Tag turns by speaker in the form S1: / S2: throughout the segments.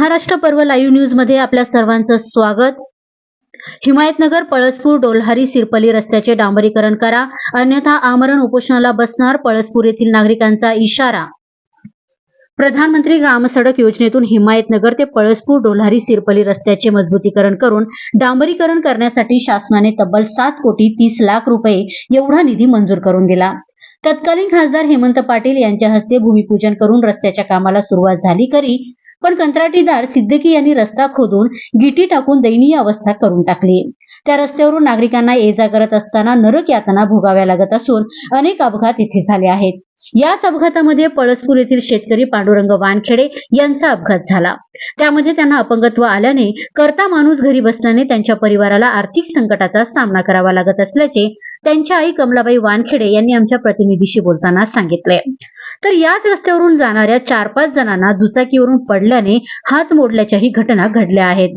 S1: महाराष्ट्र पर्व लाईव्ह न्यूजमध्ये आपल्या सर्वांचं स्वागत. हिमायतनगर पळसपूर डोलहारी सिरपली रस्त्याचे डांबरीकरण करा. अन्यथा आमरण उपोषणाला बसणार पळसपूर येथील नागरिकांचा इशारा. प्रधानमंत्री ग्रामसडक योजनेतून हिमायतनगर ते पळसपूर डोल्हारी सिरपली रस्त्याचे मजबूतीकरण करून डांबरीकरण करण्यासाठी शासनाने तब्बल सात कोटी तीस लाख रुपये एवढा निधी मंजूर करून दिला. तत्कालीन खासदार हेमंत पाटील यांच्या हस्ते भूमिपूजन करून रस्त्याच्या कामाला सुरुवात झाली करी पण कंत्राटीदार सिद्दकी यांनी रस्ता खोदून गिटी टाकून दयनीय अवस्था करून टाकली. त्या रस्त्यावरून नागरिकांना ये जा करत असताना नरक यातना भोगाव्या लागत असून अनेक अपघात इथे झाले आहेत. याच अपघातामध्ये पळसपूर येथील शेतकरी पांडुरंग वानखेडे यांचा अपघात झाला. त्यामध्ये त्यांना अपंगत्व आल्याने करता माणूस घरी बसल्याने त्यांच्या परिवाराला आर्थिक संकटाचा सामना करावा लागत असल्याचे त्यांच्या आई कमलाबाई वानखेडे यांनी आमच्या प्रतिनिधीशी बोलताना सांगितले. तर याच रस्त्यावरून जाणाऱ्या चार पाच जणांना दुचाकीवरून पडल्याने हात मोडल्याच्याही घटना घडल्या आहेत.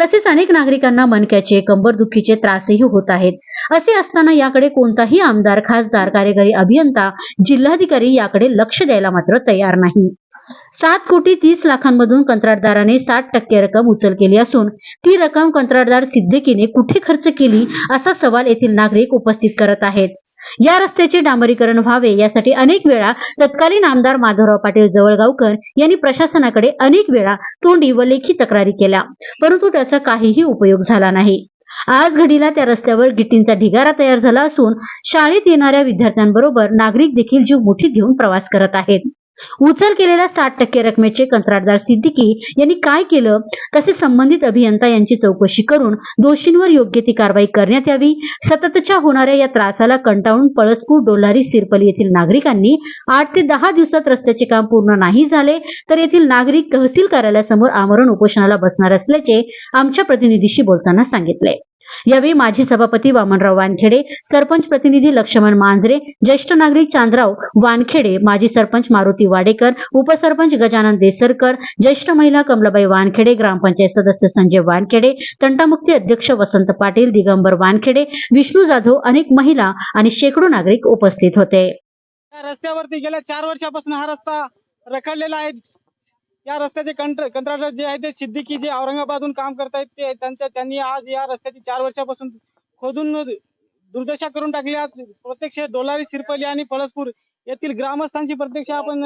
S1: तसेच अनेक नागरिकांना मणक्याचे कंबरदुखीचे त्रासही होत आहेत. असे असताना याकडे कोणताही आमदार खासदार कार्यकारी अभियंता जिल्हाधिकारी याकडे लक्ष द्यायला मात्र तयार नाही. सात कोटी तीस लाखांमधून कंत्राटदाराने साठ टक्के रक्कम उचल केली असून ती रक्कम कंत्राटदार सिद्दीकीने कुठे खर्च केली असा सवाल येथील नागरिक उपस्थित करत आहेत. या रस्त्याचे डांबरीकरण व्हावे यासाठी अनेक वेळा तत्कालीन आमदार माधवराव पाटील जवळगावकर यांनी प्रशासनाकडे अनेक वेळा तोंडी व लेखी तक्रारी केल्या. परंतु त्याचा काहीही उपयोग झाला नाही. आज घडीला त्या रस्त्यावर गिट्टींचा ढिगारा तयार झाला असून शाळेत येणाऱ्या विद्यार्थ्यांबरोबर नागरिक देखील जीव मुठीत घेऊन प्रवास करत आहेत. उचल केलेल्या साठ टक्के रकमेचे कंत्राटदार सिद्दीकी यांनी काय केलं? तसे संबंधित अभियंता यांची चौकशी करून दोषींवर योग्य ती कारवाई करण्यात यावी. सततच्या होणाऱ्या या त्रासाला कंटाळून पळसपूर डोलारी सिरपली येथील नागरिकांनी आठ ते दहा दिवसात रस्त्याचे काम पूर्ण नाही झाले तर येथील नागरिक तहसील कार्यालयासमोर आमरण उपोषणाला बसणार असल्याचे आमच्या प्रतिनिधीशी बोलताना सांगितले. यावेळी माजी सभापती वामनराव वानखेडे सरपंच प्रतिनिधी लक्ष्मण मांजरे ज्येष्ठ नागरिक चांदराव वानखेडे माजी सरपंच मारुती वाडेकर उपसरपंच गजानन देसरकर ज्येष्ठ महिला कमलाबाई वानखेडे ग्रामपंचायत सदस्य संजय वानखेडे तंटामुक्ती अध्यक्ष वसंत पाटील दिगंबर वानखेडे विष्णू जाधव अनेक महिला आणि शेकडो नागरिक उपस्थित होते.
S2: रस्त्यावरती गेल्या चार वर्षापासून हा रस्ता रखडलेला आहे. या रस्त्याचे कंत्र कंत्राटर जे आहे ते सिद्दीकी जे औरंगाबादहून काम करतायत ते त्यांच्या त्यांनी आज या रस्त्याची चार वर्षापासून खोदून दुर्दशा करून टाकली आज. प्रत्यक्ष डोलारी सिरपली आणि फळसपूर येथील ग्रामस्थांची प्रत्यक्ष आपण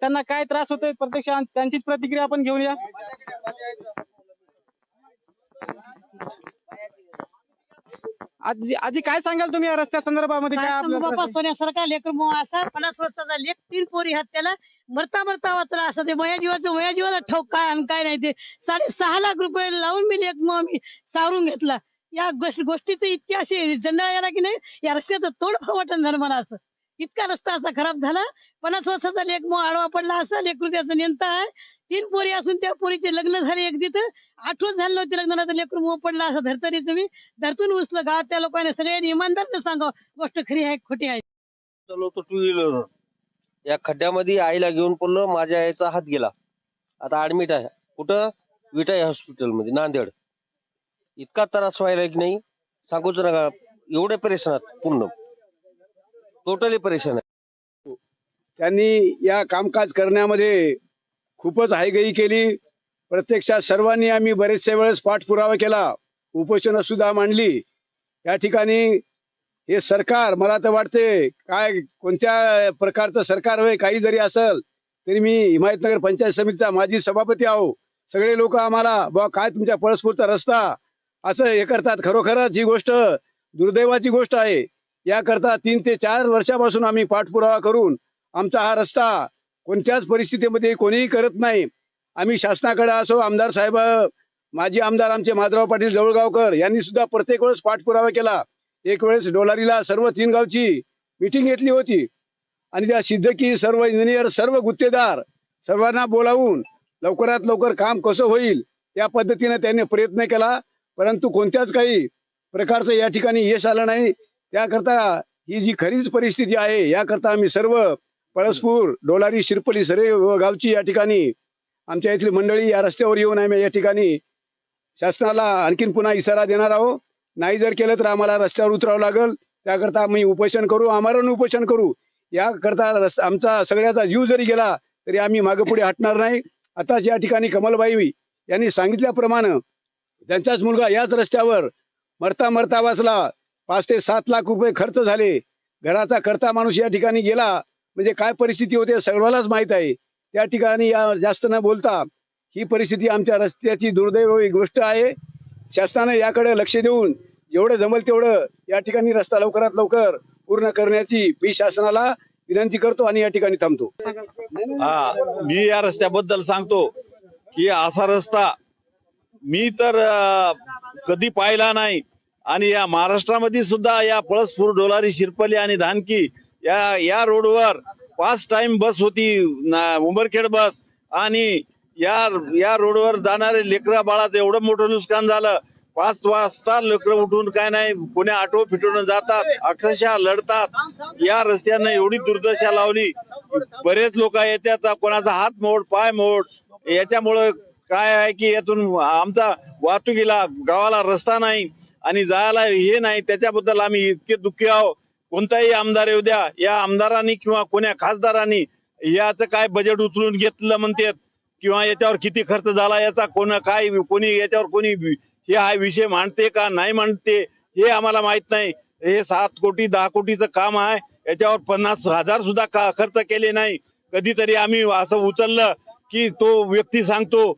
S2: त्यांना काय त्रास होतोय प्रत्यक्ष त्यांचीच प्रतिक्रिया आपण घेऊया. आजी आजी काय सांगाल तुम्ही या रस्त्या संदर्भामध्ये? काय?
S3: सोन्यासारखा लेकर मो असा पन्नास वर्षाचा लेख तीन पोरी हात त्याला. मरता मरता वाचला असं ते मया जीवाचं मया जीवाला ठोक काय आणि काय नाही ते. साडे सहा लाख रुपये लावून मी लेख मग आम्ही सावरून घेतला. या गोष्ट गोष्टीचं इतकी अशी जंडा याला की नाही या रस्त्याचं तोड वाटण झालं मला असं. इतका रस्ता असा खराब झाला. पन्नास वर्षाचा लेख मग आडवा पडला असं. लेकरू त्याचं नेमता आहे. तीन पोरी असून त्या पोरीचे लग्न झाले एक तिथं आठवण झालं नव्हती लग्नाचं लेकरू मग पडला असं धरतरीचं मी धरतून उचलं गावात त्या लोकांनी सगळ्यांनी इमानदारनं सांगावं. गोष्ट खरी आहे खोटी आहे.
S4: चालवतो टू व्हीलर या खड्ड्यामध्ये आईला घेऊन पडलो माझ्या आईचा हात गेला. आता ऍडमिट आहे. कुठं? विटाई हॉस्पिटलमध्ये नांदेड. इतका त्रास व्हायला की नाही सांगूच नका. एवढे परेशान आहेत पूर्ण. टोटली परेशान आहे.
S5: त्यांनी या कामकाज करण्यामध्ये खूपच हायगई केली. प्रत्यक्षात सर्वांनी आम्ही बरेचशा वेळेस पाठपुरावा केला. उपोषण सुद्धा मांडली. या ठिकाणी हे सरकार मला तर वाटते काय कोणत्या प्रकारचं सरकार होय काही जरी असल तरी मी हिमायतनगर पंचायत समितीचा माजी सभापती आहो. सगळे लोक आम्हाला बुवा काय तुमच्या पळसपूरचा रस्ता असं हे करतात. खरोखरच ही गोष्ट दुर्दैवाची गोष्ट आहे. याकरता तीन ते चार वर्षापासून आम्ही पाठपुरावा करून आमचा हा रस्ता कोणत्याच परिस्थितीमध्ये कोणीही करत नाही. आम्ही शासनाकडे असो आमदार साहेब माजी आमदार आमचे माधवराव पाटील जवळगावकर यांनी सुद्धा प्रत्येक वेळेस पाठपुरावा केला. एक वेळेस डोलारीला सर्व तीन गावची मिटिंग घेतली होती. आणि त्या सिद्धकी सर्व इंजिनियर सर्व गुत्तेदार सर्वांना बोलावून लवकरात लवकर काम कसं होईल त्या पद्धतीने त्यांनी प्रयत्न केला. परंतु कोणत्याच काही प्रकारचं या ठिकाणी यश आलं नाही. त्याकरता ही जी खरीच परिस्थिती आहे याकरता आम्ही सर्व पळसपूर डोलारी शिरपली सरे व गावची या ठिकाणी. आमच्या इथली मंडळी या रस्त्यावर येऊन आम्ही या ठिकाणी शासनाला आणखीन पुन्हा इशारा देणार आहोत. नाही जर केलं तर आम्हाला रस्त्यावर उतरावं लागेल. त्याकरता आम्ही उपोषण करू आमरण उपोषण करू. याकरता रस- आमचा सगळ्याचा जीव जरी गेला तरी आम्ही मागे पुढे हटणार नाही. आताच या ठिकाणी कमलबाई यांनी सांगितल्याप्रमाणे त्यांचाच मुलगा याच रस्त्यावर मरता मरता वाचला. पाच ते सात लाख रुपये खर्च झाले. घराचा करता माणूस या ठिकाणी गेला. म्हणजे काय परिस्थिती होते सर्वांनाच माहीत आहे. त्या ठिकाणी या जास्त न बोलता ही परिस्थिती आमच्या रस्त्याची दुर्दैवी गोष्ट आहे. शासनानं याकडे लक्ष देऊन जेवढं जमल तेवढं या ठिकाणी रस्ता लवकरात लवकर पूर्ण करण्याची मी शासनाला विनंती करतो आणि या ठिकाणी थांबतो.
S6: हा मी या रस्त्याबद्दल सांगतो की असा रस्ता मी तर कधी पाहिला नाही. आणि या महाराष्ट्रामध्ये सुद्धा या पळसपूर डोलारी शिरपली आणि धानकी या या रोडवर पाच टाइम बस होती ना- उंबरखेड बस आणि या या रोडवर जाणारे लेकरा बाळाचं एवढं मोठं नुकसान झालं. पाच वाजता लेकरं उठून काय नाही कोण्या आटो फिटून जातात अक्षरशः लढतात. या रस्त्यानं एवढी दुर्दशा लावली. बरेच लोक येतात कोणाचा हात मोड पाय मोड. याच्यामुळं काय आहे की यातून आमचा वाहतुकीला गावाला रस्ता नाही आणि जायला हे नाही. त्याच्याबद्दल आम्ही इतके दुःखी आहोत. कोणताही आमदार येऊ द्या या आमदारांनी किंवा कोण्या खासदारांनी याचं काय बजेट उचलून घेतलं म्हणतात किंवा याच्यावर किती खर्च झाला याचा कोण काय कोणी याच्यावर कोणी हे हा विषय मांडते का नाही मांडते हे आम्हाला माहीत नाही. हे सात कोटी दहा कोटीचं काम आहे याच्यावर पन्नास हजार सुद्धा का खर्च केले नाही. कधीतरी आम्ही असं उचललं की तो व्यक्ती सांगतो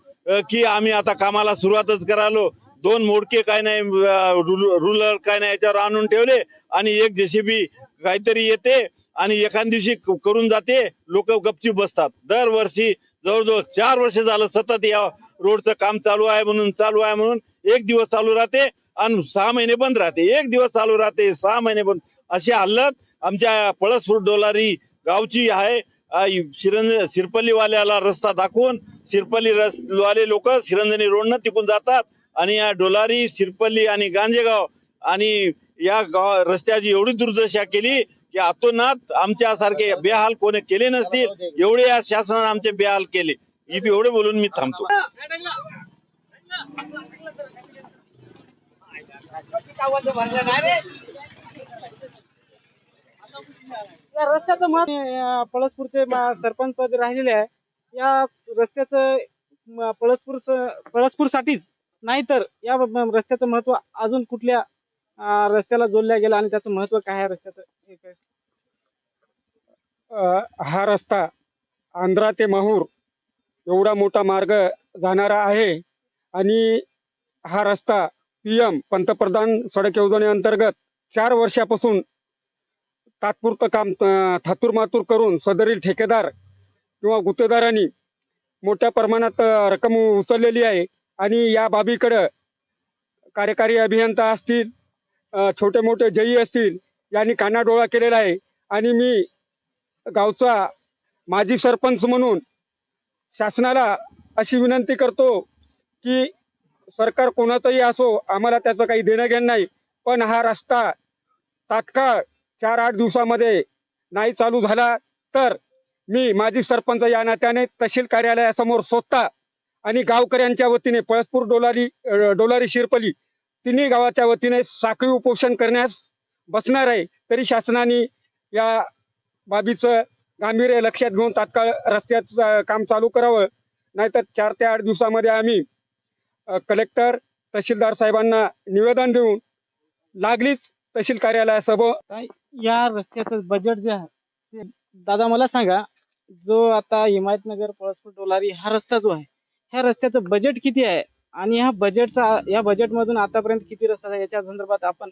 S6: की आम्ही आता कामाला सुरुवातच करालो. दोन मोडके काय नाही रुलर काय नाही याच्यावर आणून ठेवले. आणि एक जेसीबी काहीतरी येते आणि एखाद दिवशी करून जाते लोक गपचीप बसतात. दरवर्षी जवळजवळ चार वर्ष झालं सतत या रोडचं काम चालू आहे म्हणून चालू आहे म्हणून एक दिवस चालू राहते आणि सहा महिने बंद राहते. एक दिवस चालू राहते सहा महिने बंद. अशी हल्लत आमच्या पळसपूर डोलारी गावची आहे. शिरंज सिरपल्लीवाल्याला रस्ता दाखवून सिरपल्ली रस वाले लोक शिरंजनी रोडनं तिकून जातात आणि या डोलारी सिरपल्ली आणि गांजेगाव आणि या गाव रस्त्याची एवढी दुर्दशा केली की अतोनात आमच्यासारखे बेहाल कोणी केले नसतील एवढे या शासनाने आमचे बेहाल केले. इथे एवढे बोलून मी थांबतो.
S2: या रस्त्याचं मत पळसपूरचे सरपंच पद राहिलेले आहे. या रस्त्याचं पळसपूर पळसपूरसाठीच नाही तर या रस्त्याचं महत्त्व अजून कुठल्या रस्त्याला जोडल्या गेला आणि त्याचं महत्त्व काय आहे रस्त्याचं? हा
S7: रस्ता आंध्रा ते माहूर एवढा मोठा मार्ग जाणारा आहे आणि हा रस्ता पी एम पंतप्रधान सडक योजनेअंतर्गत चार वर्षापासून तात्पुरतं काम थातूर मातूर करून सदरील ठेकेदार किंवा गुत्तेदारांनी मोठ्या प्रमाणात रक्कम उचललेली आहे आणि या बाबीकडं कार्यकारी अभियंता असतील छोटे मोठे जयी असतील यांनी कानाडोळा केलेला आहे. आणि मी गावचा माजी सरपंच म्हणून शासनाला अशी विनंती करतो की सरकार कोणाचंही असो आम्हाला त्याचं काही देणं घेणं नाही. पण हा रस्ता तात्काळ चार आठ दिवसामध्ये नाही चालू झाला तर मी माजी सरपंच या नात्याने तहसील कार्यालयासमोर स्वतः आणि गावकऱ्यांच्या वतीने पळसपूर डोलारी डोलारी शिरपली तिन्ही गावाच्या वतीने साखळी उपोषण करण्यास बसणार आहे. तरी शासनाने या बाबीचं गांभीर्य लक्षात घेऊन तात्काळ रस्त्याचं काम चालू करावं. नाहीतर चार ते आठ दिवसामध्ये आम्ही कलेक्टर तहसीलदार साहेबांना निवेदन देऊन लागलीच तहसील कार्यालयासमोर
S2: या रस्त्याचं बजेट जे आहे ते दादा मला सांगा जो आता हिमायतनगर पळसपूर डोलारी हा रस्ता जो आहे ह्या रस्त्याचं बजेट किती आहे? आणि ह्या बजेटचा या बजेटमधून आतापर्यंत किती रस्ता आहे याच्या संदर्भात आपण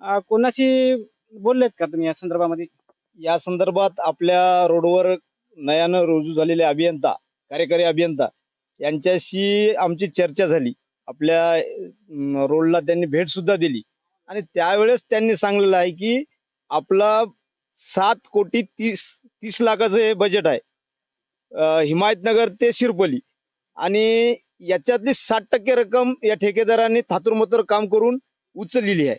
S2: अं, कोणाशी बोललेत का तुम्ही या संदर्भामध्ये?
S8: या संदर्भात आपल्या रोडवर नयानं रुजू झालेले अभियंता कार्यकारी अभियंता यांच्याशी आमची चर्चा झाली. आपल्या अं, रोडला त्यांनी भेट सुद्धा दिली. आणि त्यावेळेस त्यांनी सांगलेलं आहे की आपला सात कोटी तीस तीस लाखाचं हे बजेट आहे. अं, हिमायतनगर ते शिरपली. आणि याच्यातली साठ टक्के रक्कम या ठेकेदारांनी थातुरमतर काम करून उचललेली आहे.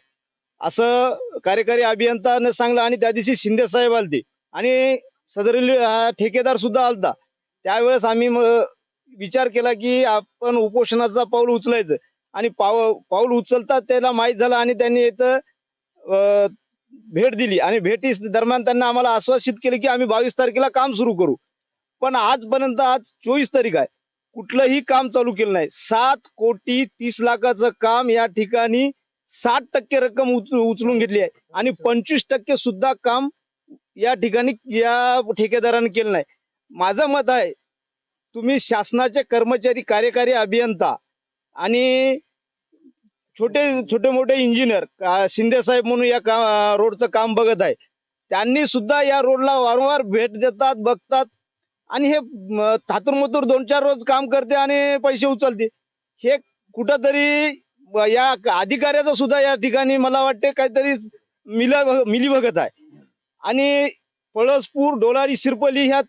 S8: असं कार्यकारी अभियंतानं सांगलं आणि त्या दिवशी शिंदे साहेब आलते आणि सदरील ठेकेदार सुद्धा आलता. त्यावेळेस आम्ही विचार केला की आपण उपोषणाचा पाऊल उचलायचं आणि पाव पाऊल उचलता त्याला माहीत झालं आणि त्यांनी इथं अं, भेट दिली आणि भेटी दरम्यान त्यांना आम्हाला आश्वासित केले की आम्ही बावीस तारखेला काम सुरू करू. पण आजपर्यंत आज चोवीस तारीख आहे. कुठलंही काम चालू केलं नाही. सात कोटी तीस लाखाचं काम या ठिकाणी साठ टक्के रक्कम उच- उचलून घेतली आहे. आणि पंचवीस टक्के सुद्धा काम या ठिकाणी या ठेकेदाराने केलं नाही. माझं मत आहे तुम्ही शासनाचे कर्मचारी कार्यकारी अभियंता आणि छोटे छोटे मोठे इंजिनियर शिंदे साहेब म्हणून या का रोडचं काम बघत आहे. त्यांनी सुद्धा या रोडला वारंवार भेट देतात बघतात. आणि हे म, दोन चार रोज काम करते आणि पैसे उचलते. हे कुठंतरी या अधिकाऱ्याचं सुद्धा या ठिकाणी मला वाटते काहीतरी मिला बघत आहे. आणि पळसपूर डोलारी शिरपली ह्या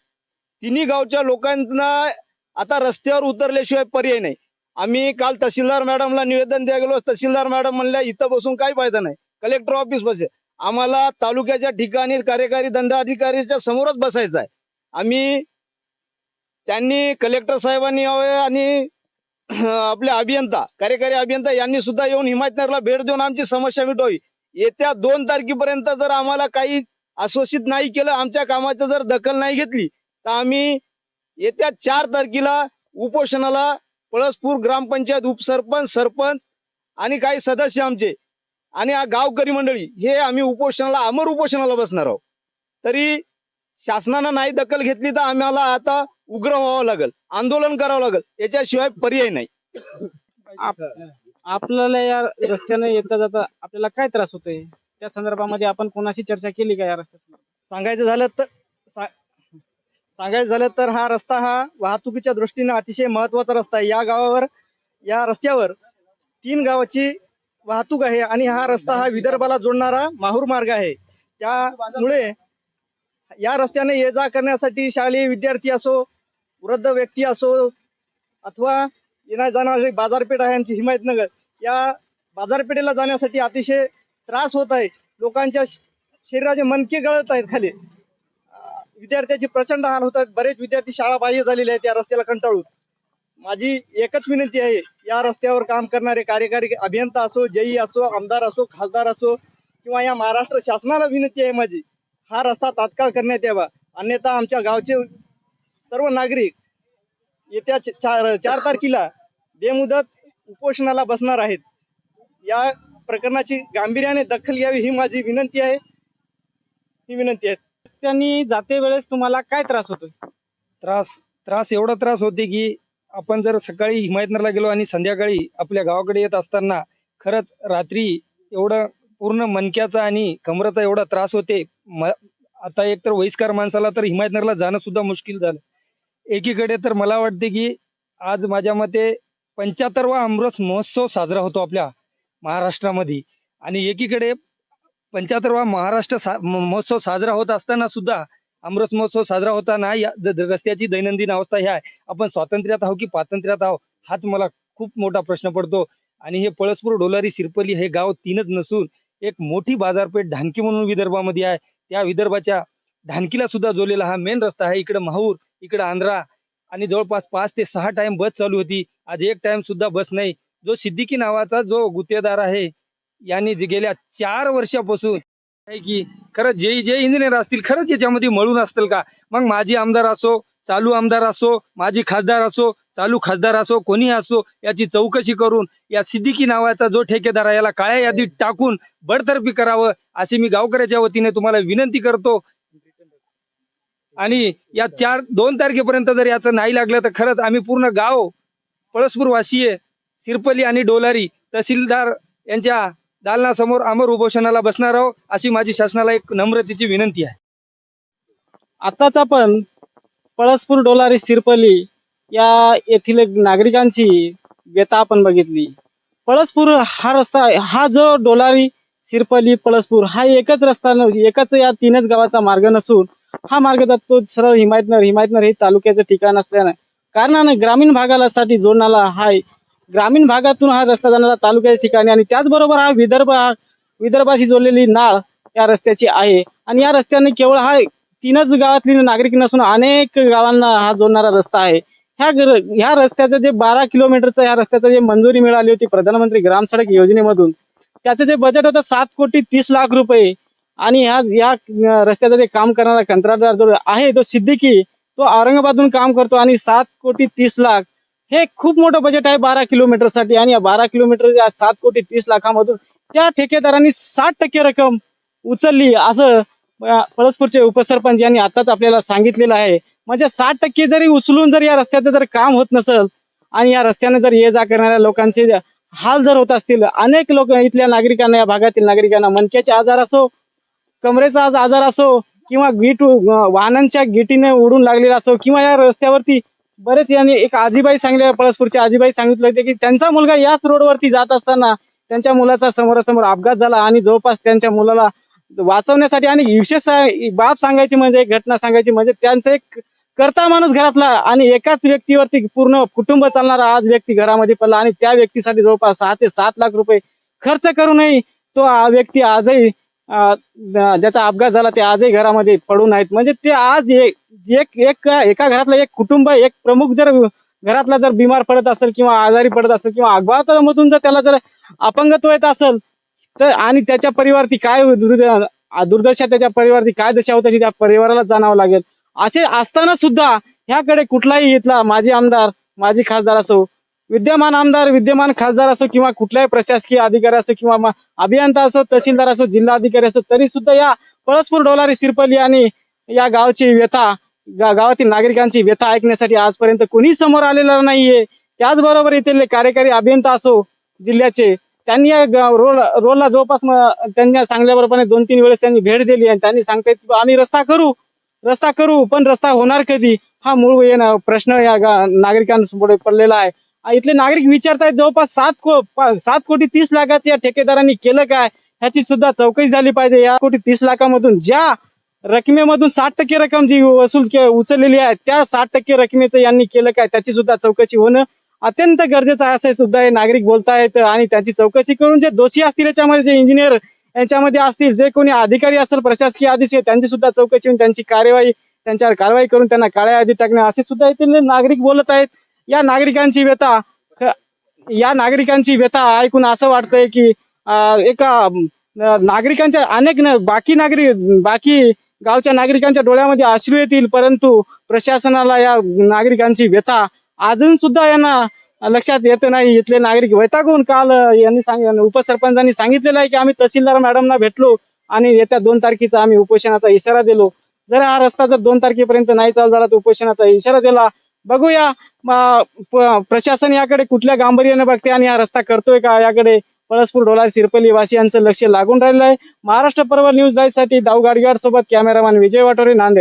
S8: तिन्ही गावच्या लोकांना आता रस्त्यावर उतरल्याशिवाय पर्याय नाही. आम्ही काल तहसीलदार मॅडमला निवेदन द्या गेलो तहसीलदार मॅडम म्हणल्या इथं बसून काही फायदा नाही. कलेक्टर ऑफिस बसे. आम्हाला तालुक्याच्या ठिकाणी कार्यकारी दंडाधिकारीच्या समोरच बसायचं आहे. आम्ही त्यांनी कलेक्टर साहेबांनी यावे आणि आपले अभियंता कार्यकारी अभियंता यांनी सुद्धा येऊन हिमायतनगरला भेट देऊन आमची समस्या मिटवावी. येत्या दोन तारखेपर्यंत जर आम्हाला काही आश्वासित नाही केलं आमच्या कामाचं जर दखल नाही घेतली तर आम्ही येत्या चार तारखेला उपोषणाला पळसपूर ग्रामपंचायत उपसरपंच सरपंच आणि काही सदस्य आमचे आणि गावकरी मंडळी हे आम्ही उपोषणाला अमर उपोषणाला बसणार आहोत. तरी शासनानं नाही दखल घेतली तर आम्हाला आता उग्र व्हावं लागेल आंदोलन करावं लागेल याच्याशिवाय पर्याय नाही.
S2: आपल्याला या रस्त्याने येता जाता आपल्याला काय त्रास होतोय? त्या संदर्भामध्ये आपण कोणाशी चर्चा केली का या रस्त्यात
S8: सांगायचं झालं तर सा- सांगायचं झालं तर हा रस्ता हा वाहतुकीच्या दृष्टीने अतिशय महत्त्वाचा रस्ता आहे. या गावावर या रस्त्यावर तीन गावाची वाहतूक आहे आणि हा रस्ता हा विदर्भाला जोडणारा माहूर मार्ग आहे. त्यामुळे या रस्त्याने ये जा करण्यासाठी शालेय विद्यार्थी असो वृद्ध व्यक्ती असो अथवा येणार जाणारी बाजारपेठ आहे आमची हिमायतनगर या बाजारपेठेला जाण्यासाठी अतिशय त्रास होत आहे. लोकांच्या शरीराचे मनके गळत आहेत खाली. विद्यार्थ्यांचे विद्यार्थ्याची प्रचंड हाल होत आहेत. बरेच विद्यार्थी शाळा बाह्य झालेले आहेत या रस्त्याला कंटाळून. माझी एकच विनंती आहे या रस्त्यावर काम करणारे कार्यकारी अभियंता असो जेई असो आमदार असो खासदार असो किंवा या महाराष्ट्र शासनाला विनंती आहे माझी हा रस्ता तात्काळ करण्यात यावा. अन्यथा आमच्या गावचे सर्व नागरिक येत्या चार चार तारखेला बेमुदत उपोषणाला बसणार आहेत. या प्रकरणाची गांभीर्याने दखल घ्यावी ही माझी विनंती आहे. ही विनंती आहे.
S2: त्यांनी जाते वेळेस तुम्हाला काय त्रास होतोय?
S9: त्रास त्रास एवढा त्रास होते की आपण जर सकाळी हिमायतनगरला गेलो आणि संध्याकाळी आपल्या गावाकडे येत असताना खरंच रात्री एवढं पूर्ण मनक्याचा आणि कमराचा एवढा त्रास होते. म आता एक तर वयस्कर माणसाला तर हिमायतनगरला जाणं सुद्धा मुश्किल झालं. एकीकडे तर मला वाटते की आज माझ्या मते पंच्याहत्तरवा अमृत महोत्सव साजरा होतो आपल्या महाराष्ट्रामध्ये. आणि एकीकडे पंच्याहत्तरवा महाराष्ट्र सा म- महोत्सव साजरा होत असताना सुद्धा अमृत महोत्सव साजरा होताना या द- रस्त्याची दैनंदिन अवस्था ही आहे. आपण स्वातंत्र्यात आहो की पातंत्र्यात आहो हाच मला खूप मोठा प्रश्न पडतो. आणि हे पळसपूर डोलारी सिरपली हे गाव तीनच नसून एक मोठी बाजारपेठ ढानकी म्हणून विदर्भामध्ये आहे. त्या विदर्भाच्या ढानकीला सुद्धा जोलेला हा मेन रस्ता आहे. इकडे माहूर इकडे आंध्रा आणि जवळपास पाच ते सहा टाइम बस चालू होती. आज एक टाइम सुद्धा बस नाही. जो सिद्दीकी नावाचा जो गुत्तेदार आहे यांनी जे गेल्या चार वर्षापासून आहे की खरं जे जे इंजिनियर असतील खरंच याच्यामध्ये मळून असतील का? मग माझी आमदार असो चालू आमदार असो माझी खासदार असो चालू खासदार असो कोणी असो याची चौकशी करून या सिद्दीकी नावाचा जो ठेकेदार आहे याला काळ्या यादीत टाकून बडतर्फी करावं अशी मी गावकऱ्याच्या वतीने तुम्हाला विनंती करतो. आणि या चार दोन तारखेपर्यंत जर याचं नाही लागलं तर खरंच आम्ही पूर्ण गाव पळसपूर वासीय सिरपली आणि डोलारी तहसीलदार यांच्या दालनासमोर अमर उपोषणाला बसणार आहोत अशी माझी शासनाला एक नम्रतेची विनंती आहे.
S2: आताच आपण पळसपूर डोलारी सिरपली या येथील नागरिकांची व्यथा आपण बघितली. पळसपूर हा रस्ता हा जो डोलारी सिरपली पळसपूर हा एकच रस्ता न एकच या तीनच गावाचा मार्ग नसून हा मार्ग जातो सरळ हिमायतनगर हिमायतनगर हे तालुक्याचं ठिकाण असल्यानं. कारणानं ग्रामीण भागाला साठी जोडणारा हा ग्रामीण भागातून हा रस्ता जाणारा तालुक्याच्या ठिकाणी आणि त्याचबरोबर हा विदर्भ हा विदर्भाशी जोडलेली नाळ या रस्त्याची आहे. आणि या रस्त्याने केवळ हा तीनच गावातली नागरिक नसून अनेक गावांना हा जोडणारा रस्ता आहे. ह्या ह्या रस्त्याचं जे बारा किलोमीटरचं ह्या रस्त्याचं जे मंजुरी मिळाली होती प्रधानमंत्री ग्राम सडक योजनेमधून त्याचं जे बजेट होतं सात कोटी तीस लाख रुपये. आणि आज या रस्त्याचं जे काम करणारा कंत्राटदार जो आहे तो सिद्दीकी तो औरंगाबादहून काम करतो आणि सात कोटी तीस लाख हे खूप मोठं बजेट आहे बारा किलोमीटरसाठी. आणि या बारा किलोमीटर सात कोटी तीस लाखामधून त्या ठेकेदारांनी साठ टक्के रक्कम उचलली असं अं, पळसपूरचे उपसरपंच यांनी आताच आपल्याला सांगितलेलं आहे. म्हणजे साठ टक्के जरी उचलून जर या रस्त्याचं जर काम होत नसेल आणि या रस्त्याने जर ये जा करणाऱ्या लोकांचे हाल जर होत असतील अनेक लोक इथल्या नागरिकांना या भागातील नागरिकांना मनक्याचे आजार असो कमरेचा आज आजार असो किंवा गीट वाहनांच्या गिटीने उडून लागलेला असो किंवा या रस्त्यावरती बरेच यांनी एक आजीबाई सांगल्या पळसपूरच्या आजीबाई सांगितलं होते की त्यांचा मुलगा याच रोडवरती जात असताना त्यांच्या मुलाचा समोरासमोर अपघात झाला आणि जवळपास त्यांच्या मुलाला वाचवण्यासाठी आणि विशेष बाब सांगायची म्हणजे एक घटना सांगायची म्हणजे त्यांचं एक करता माणूस घरातला आणि एकाच व्यक्तीवरती पूर्ण कुटुंब चालणारा आज व्यक्ती घरामध्ये पडला आणि त्या व्यक्तीसाठी जवळपास सहा ते सात लाख रुपये खर्च करूनही तो व्यक्ती आजही ज्याचा अपघात झाला ते आजही घरामध्ये पडून आहेत. म्हणजे ते आज एक एक एक- एका घरातलं एक कुटुंब एक प्रमुख जर घरातला जर बिमार पडत असेल किंवा आजारी पडत असेल किंवा अपघातामधून जर त्याला जर अपंगत्व येत असेल तर आणि त्याच्या परिवारती काय दुर्द- दुर्दशा त्याच्या परिवारती काय दशा होत त्या परिवाराला जाणावं लागेल. असे असताना सुद्धा ह्याकडे कुठलाही इथला माजी आमदार माजी खासदार असो विद्यमान आमदार विद्यमान खासदार असो किंवा कुठल्याही प्रशासकीय अधिकारी असो किंवा अभियंता असो तहसीलदार असो जिल्हा अधिकारी असो तरी सुद्धा या पळसपूर डोलारी सिरपली आणि या गावची व्यथा गावातील नागरिकांची व्यथा ऐकण्यासाठी आजपर्यंत कोणी समोर आलेलं नाहीये. त्याचबरोबर येथील कार्यकारी अभियंता असो जिल्ह्याचे त्यांनी या रोड रोडला जवळपास त्यांनी सांगल्याबरोबर दोन तीन वेळेस त्यांनी भेट दिली आणि त्यांनी सांगतायत आम्ही रस्ता करू रस्ता करू पण रस्ता होणार कधी? हा मूळ प्रश्न या नागरिकांसमोर पडलेला आहे. इथले नागरिक विचारतायत जवळपास सात को सात कोटी तीस लाखाचं या ठेकेदारांनी केलं काय? ह्याची सुद्धा चौकशी झाली पाहिजे. या कोटी तीस लाखामधून ज्या रकमेमधून साठ टक्के रक्कम जी वसूल के- उचललेली आहे त्या साठ टक्के रकमेचं यांनी केलं काय? त्याची सुद्धा चौकशी होणं अत्यंत गरजेचं आहे असं सुद्धा हे नागरिक बोलतायत आणि त्याची चौकशी करून जे दोषी असतील याच्यामध्ये जे इंजिनियर यांच्यामध्ये असतील जे कोणी अधिकारी असेल प्रशासकीय अधिकारी त्यांची सुद्धा चौकशी होऊन त्यांची कार्यवाही त्यांच्यावर कारवाई करून त्यांना काळ्या यादी टाकणे असे सुद्धा येथील नागरिक बोलत आहेत. या नागरिकांची व्यथा या नागरिकांची व्यथा ऐकून असं वाटतंय की एका नागरिकांच्या अनेक न- बाकी नागरिक बाकी गावच्या नागरिकांच्या डोळ्यामध्ये अश्रू येतील परंतु प्रशासनाला या नागरिकांची व्यथा अजून सुद्धा यांना लक्षात येत नाही. इथले नागरिक वैतागून काल यांनी सांग उपसरपंचांनी सांगितलेलं आहे की आम्ही तहसीलदार मॅडमना भेटलो आणि येत्या दोन तारखेचा आम्ही उपोषणाचा इशारा दिलो. जर हा रस्ता जर दोन तारखेपर्यंत नाही चालू झाला तर उपोषणाचा इशारा दिला. बघूया. प्रशासन याकडे कुठल्या गांभीर्याने बघते आणि हा रस्ता करतोय का? याकडे पळसपूर डोला सिरपली वासियांचं लक्ष लागून राहिलं आहे महाराष्ट्र पर्व न्यूज लाईव्हसाठी दाऊ गाडगेवाड सोबत कॅमेरामॅन विजय वाटोरे नांदेड.